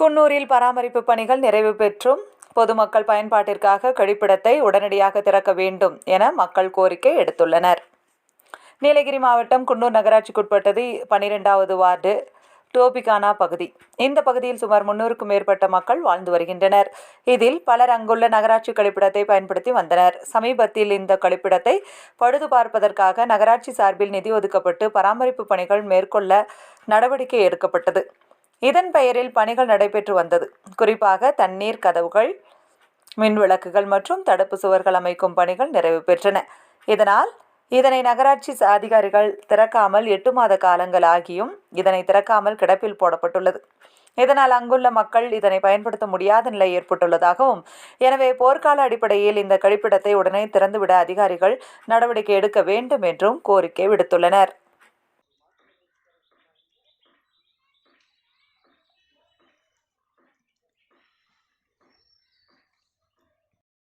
குன்னூரில் பராமரிப்பு பணிகள் நிறைவு பெற்றும். பொதுமக்கள் பயன்பாட்டிற்காக கழிப்பிடத்தை உடனடியாக திறக்க வேண்டும் என மக்கள் கோரிக்கை எடுத்துள்ளனர். நீலகிரி மாவட்டம் குன்னூர் நகராட்சிக்குட்பட்டது பனிரெண்டாவது வார்டு டோபிகானா பகுதி. இந்த பகுதியில் சுமார் முன்னூறுக்கும் மேற்பட்ட மக்கள் வாழ்ந்து வருகின்றனர். இதில் பலர் அங்குள்ள நகராட்சி கழிப்பிடத்தை பயன்படுத்தி வந்தனர். சமீபத்தில் இந்த கழிப்பிடத்தை பழுது பார்ப்பதற்காக நகராட்சி சார்பில் நிதி ஒதுக்கப்பட்டு பராமரிப்பு பணிகள் மேற்கொள்ள நடவடிக்கை எடுக்கப்பட்டது. இதன் பெயரில் பணிகள் நடைபெற்று வந்தது. குறிப்பாக தண்ணீர் கதவுகள் மின் விளக்குகள் மற்றும் தடுப்பு சுவர்கள் அமைக்கும் பணிகள் நிறைவு பெற்றன. இதனால் இதனை நகராட்சி அதிகாரிகள் திறக்காமல் எட்டு மாத காலங்கள் ஆகியும் இதனை திறக்காமல் கிடப்பில் போடப்பட்டுள்ளது. இதனால் அங்குள்ள மக்கள் இதனை பயன்படுத்த முடியாத நிலை ஏற்பட்டுள்ளதாகவும் எனவே போர்க்கால அடிப்படையில் இந்த கழிப்பிடத்தை உடனே திறந்துவிட அதிகாரிகள் நடவடிக்கை எடுக்க வேண்டும் என்றும் கோரிக்கை விடுத்துள்ளனர்.